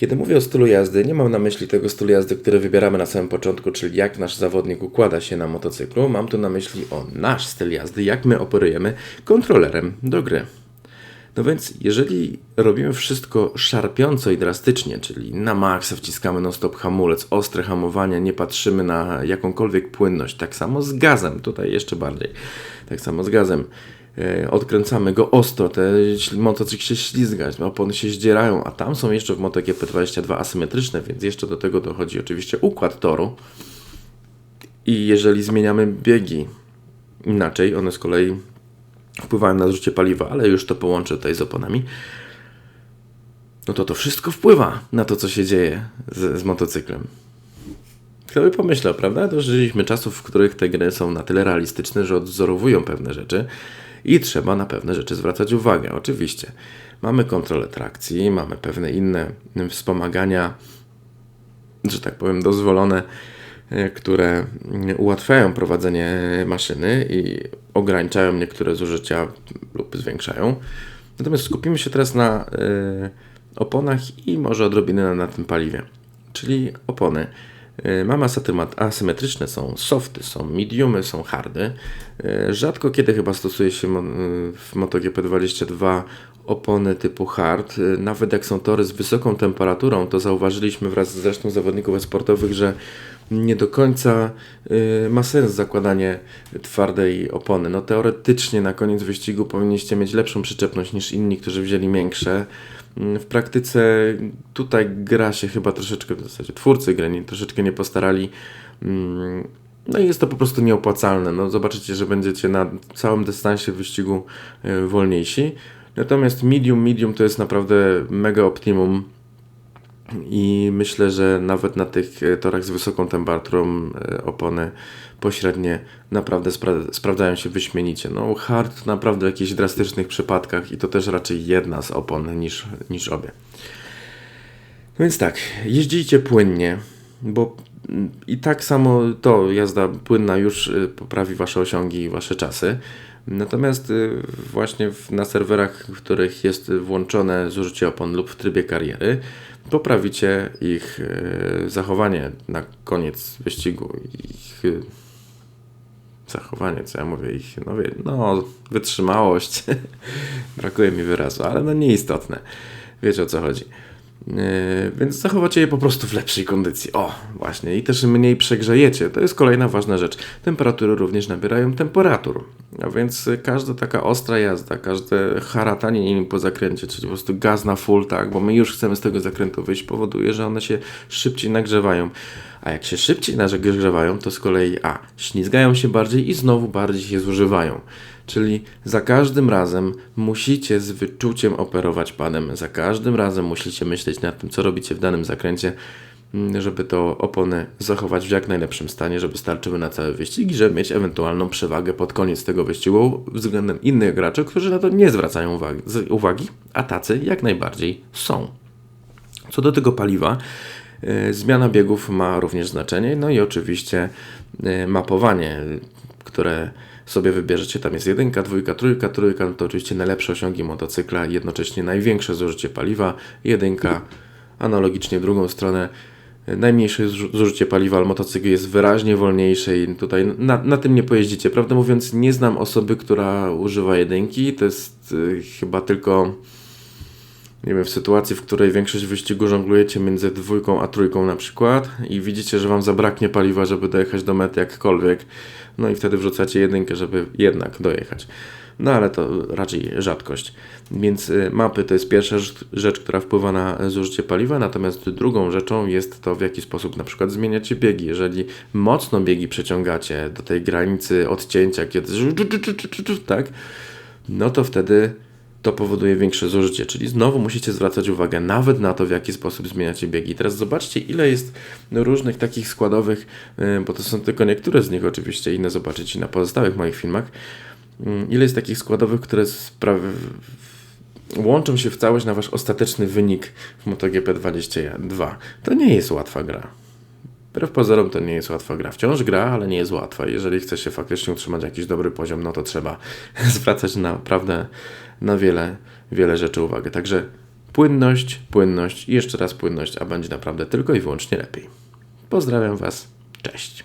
Kiedy mówię o stylu jazdy, nie mam na myśli tego stylu jazdy, który wybieramy na samym początku, czyli jak nasz zawodnik układa się na motocyklu. Mam tu na myśli o nasz styl jazdy, jak my operujemy kontrolerem do gry. No więc, jeżeli robimy wszystko szarpiąco i drastycznie, czyli na maksa wciskamy non-stop hamulec, ostre hamowanie, nie patrzymy na jakąkolwiek płynność, tak samo z gazem, tutaj jeszcze bardziej, tak samo z gazem, odkręcamy go ostro, te motocykl się ślizga, opony się zdzierają, a tam są jeszcze w MotoGP 22 asymetryczne, więc jeszcze do tego dochodzi oczywiście układ toru i jeżeli zmieniamy biegi inaczej, one z kolei wpływają na zużycie paliwa, ale już to połączę tutaj z oponami, no to to wszystko wpływa na to, co się dzieje z, z motocyklem. Kto by pomyślał, prawda? Dożyliśmy czasów, w których te gry są na tyle realistyczne, że odwzorowują pewne rzeczy i trzeba na pewne rzeczy zwracać uwagę. Oczywiście. Mamy kontrolę trakcji, mamy pewne inne wspomagania, że tak powiem, dozwolone E, które ułatwiają prowadzenie maszyny i ograniczają niektóre zużycia lub zwiększają. Natomiast skupimy się teraz na y, oponach i może odrobinę na tym paliwie. Czyli opony. Y, mamy asymetryczne, są softy, są mediumy, są hardy. Y, rzadko kiedy chyba stosuje się w MotoGP 22 opony typu hard. Nawet jak są tory z wysoką temperaturą, to zauważyliśmy wraz z resztą zawodników sportowych, że nie do końca y, ma sens zakładanie twardej opony. No teoretycznie na koniec wyścigu powinniście mieć lepszą przyczepność niż inni, którzy wzięli większe. Mm, w praktyce tutaj gra się chyba troszeczkę, w zasadzie twórcy gry nie, troszeczkę nie postarali. Mm, no i jest to po prostu nieopłacalne. No zobaczycie, że będziecie na całym dystansie wyścigu y, wolniejsi. Natomiast medium, medium to jest naprawdę mega optimum i myślę, że nawet na tych e, torach z wysoką temperaturą e, opony pośrednie naprawdę spra sprawdzają się wyśmienicie. No hard naprawdę w jakichś drastycznych przypadkach i to też raczej jedna z opon niż, niż obie. No więc tak, jeździcie płynnie, bo i tak samo to jazda płynna już e, poprawi Wasze osiągi i Wasze czasy. Natomiast właśnie na serwerach, w których jest włączone zużycie opon lub w trybie kariery, poprawicie ich e, zachowanie na koniec wyścigu, ich e, zachowanie, co ja mówię, ich, no, wie, no wytrzymałość, brakuje mi wyrazu, ale no nieistotne, wiecie o co chodzi. Yy, więc zachowacie je po prostu w lepszej kondycji. O, właśnie. I też mniej przegrzejecie. To jest kolejna ważna rzecz. Temperatury również nabierają temperatur. A więc każda taka ostra jazda, każde haratanie im po zakręcie, czyli po prostu gaz na full, tak, bo my już chcemy z tego zakrętu wyjść, powoduje, że one się szybciej nagrzewają. A jak się szybciej nagrzewają, to z kolei A, ślizgają się bardziej i znowu bardziej się zużywają. Czyli za każdym razem musicie z wyczuciem operować padem, za każdym razem musicie myśleć nad tym, co robicie w danym zakręcie, mm, żeby to opony zachować w jak najlepszym stanie, żeby starczyły na cały wyścig i żeby mieć ewentualną przewagę pod koniec tego wyścigu względem innych graczy, którzy na to nie zwracają uwagi, a tacy jak najbardziej są. Co do tego paliwa, e, zmiana biegów ma również znaczenie, no i oczywiście e, mapowanie, które sobie wybierzecie, tam jest jedynka, dwójka, trójka, trójka, no to oczywiście najlepsze osiągi motocykla, jednocześnie największe zużycie paliwa, jedynka, analogicznie w drugą stronę. Najmniejsze zużycie paliwa, ale motocykl jest wyraźnie wolniejszy i tutaj na, na tym nie pojeździcie. Prawdę mówiąc, nie znam osoby, która używa jedynki, to jest y, chyba tylko nie wiem, w sytuacji, w której większość wyścigu żonglujecie między dwójką a trójką na przykład i widzicie, że Wam zabraknie paliwa, żeby dojechać do mety jakkolwiek, no i wtedy wrzucacie jedynkę, żeby jednak dojechać. No ale to raczej rzadkość. Więc y, mapy to jest pierwsza rzecz, która wpływa na zużycie paliwa, natomiast drugą rzeczą jest to, w jaki sposób na przykład zmieniacie biegi. Jeżeli mocno biegi przeciągacie do tej granicy odcięcia, kiedy tak, no to wtedy to powoduje większe zużycie, czyli znowu musicie zwracać uwagę nawet na to, w jaki sposób zmieniacie biegi. Teraz zobaczcie, ile jest różnych takich składowych, y, bo to są tylko niektóre z nich oczywiście, inne zobaczycie na pozostałych moich filmach, mm, ile jest takich składowych, które łączą się w całość na wasz ostateczny wynik w MotoGP 22. To nie jest łatwa gra. Wbrew pozorom to nie jest łatwa gra. Wciąż gra, ale nie jest łatwa. Jeżeli chce się faktycznie utrzymać jakiś dobry poziom, no to trzeba zwracać naprawdę na wiele, wiele rzeczy uwagę. Także Płynność, płynność i jeszcze raz płynność, a będzie naprawdę tylko i wyłącznie lepiej. Pozdrawiam Was. Cześć.